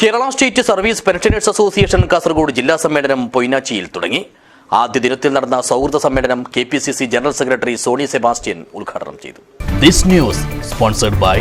Kerala state service pensioners association Kasaragod ജില്ലാ സമ്മേളനം പൊയ്നാച്ചിയിൽ തുടങ്ങി. ആദ്യ ദിനത്തിൽ നടന്ന സൗഹൃദ സമ്മേളനം K P C C general secretary Sony Sebastian ഉദ്ഘാടനം ചെയ്തു. ദിസ് ന്യൂസ് സ്പോൺസർഡ് ബൈ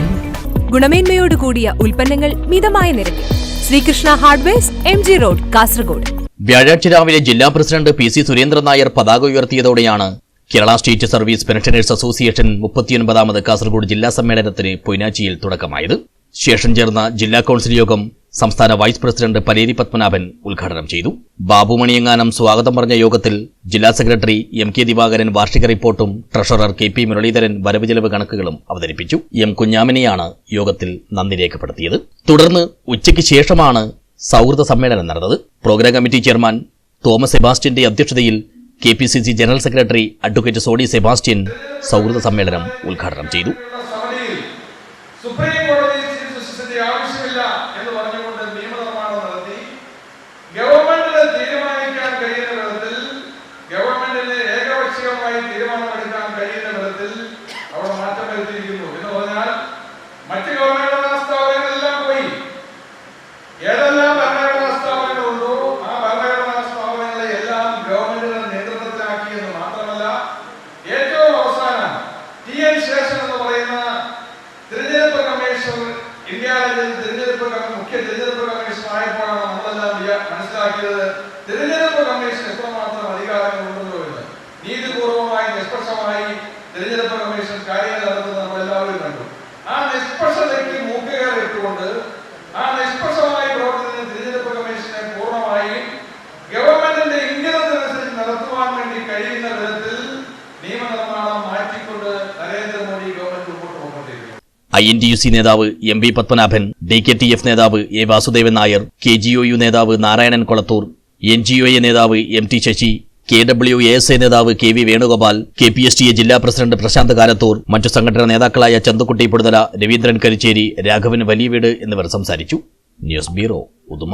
ഗുണമേന്മയോട് കൂടിയ ഉൽപ്പന്നങ്ങൾ മിതമായ നിരക്കിൽ. Sreekrishna hardwares M G road Kasaragod. വ്യാഴാഴ്ച രാവിലെ ജില്ലാ president P C Surendran Nair പതാക ഉയർത്തിയതോടെയാണ് Kerala state service pensioners association മുപ്പത്തിയൊൻപതാമത് Kasaragod ജില്ലാ സമ്മേളനത്തിന് പൊയ്നാച്ചിയിൽ തുടക്കമായത്. ശേഷം ചേർന്ന ജില്ലാ കൌൺസിൽ യോഗം സംസ്ഥാന വൈസ് പ്രസിഡന്റ് പലേരി പത്മനാഭൻ ഉദ്ഘാടനം ചെയ്തു. ബാബുമണിയങ്ങാനം സ്വാഗതം പറഞ്ഞ യോഗത്തിൽ ജില്ലാ സെക്രട്ടറി എം കെ ദിവാകരൻ വാർഷിക റിപ്പോർട്ടും ട്രഷറർ കെ പി മുരളീധരൻ വരവ് ചെലവ് കണക്കുകളും അവതരിപ്പിച്ചു. എം കുഞ്ഞാമിനെയാണ് യോഗത്തിൽ നന്ദി രേഖപ്പെടുത്തിയത്. തുടർന്ന് ഉച്ചയ്ക്ക് ശേഷമാണ് സൗഹൃദ സമ്മേളനം നടന്നത്. പ്രോഗ്രാം കമ്മിറ്റി ചെയർമാൻ തോമസ് സെബാസ്റ്റ്യന്റെ അധ്യക്ഷതയിൽ K P C C general secretary advocate Sodi Sebastian സൗഹൃദ സമ്മേളനം ഉദ്ഘാടനം ചെയ്തു. സുപ്രീം കോടതി ജസ്റ്റിസിന്റെ ആവശ്യമില്ല എന്ന് പറഞ്ഞുകൊണ്ട് നിയമനിർമ്മാണം നടത്തി. ഗവൺമെന്റിന് തീരുമാനിക്കാൻ കഴിയുന്ന വിധത്തിൽ ഗവൺമെന്റിന് ഏകപക്ഷീയമായി തീരുമാനമെടുക്കാൻ കഴിയുന്ന വിധത്തിൽ അവിടെ മാറ്റം വരുത്തിയിരിക്കുന്നു. എന്ന് പറഞ്ഞാൽ മറ്റ് ഗവൺമെന്റ് സ്ഥാപനങ്ങളെല്ലാം പോയി. ഏതെല്ലാം ഭരണഘടനാ സ്ഥാപനങ്ങളുണ്ടോ ആ ഭരണഘടനാ സ്ഥാപനങ്ങളെ എല്ലാം ഗവൺമെന്റിന്റെ നിയന്ത്രണത്തിലാക്കി എന്ന് മാത്രമല്ല ഏറ്റവും അവസാനം ടി എൻ ശേഷൻ എന്ന് പറയുന്ന തിരഞ്ഞെടുപ്പ് കമ്മീഷൻ ഇന്ത്യ രാജ്യത്ത് തിരഞ്ഞെടുപ്പ് കമ്മ- മുഖ്യ തിരഞ്ഞെടുപ്പ് കമ്മീഷൻ ആയപ്പോഴാണ് നമ്മളെല്ലാം മനസ്സിലാക്കിയത് തിരഞ്ഞെടുപ്പ് കമ്മീഷൻ എത്രമാത്രം അധികാരങ്ങളുണ്ടല്ലോ എന്ന് നീതിപൂർവമായി നിഷ്പക്ഷമായി തിരഞ്ഞെടുപ്പ് കമ്മീഷൻ കാര്യങ്ങൾ നടത്തുന്നത് നമ്മൾ എല്ലാവരും കണ്ടു. ആ നിഷ്പക്ഷതയ്ക്ക് മൂക്കുകയറിട്ടുകൊണ്ട് ആ നിഷ്പക്ഷമായി I N T U C നേതാവ് M V Padmanabhan D K T F നേതാവ് A Vasudevan Nair K G O U നേതാവ് Narayanan Kolathur N G O A നേതാവ് M T Sasi K W A S A നേതാവ് K V Venugopal K P S T A ജില്ലാ president Prashanth Kalathur മറ്റു സംഘടനാ നേതാക്കളായ ചന്തുക്കുട്ടി പുടുതല രവീന്ദ്രൻ കരിച്ചേരി രാഘവൻ വലിയവീട് എന്നിവർ സംസാരിച്ചു. News bureau Uduma.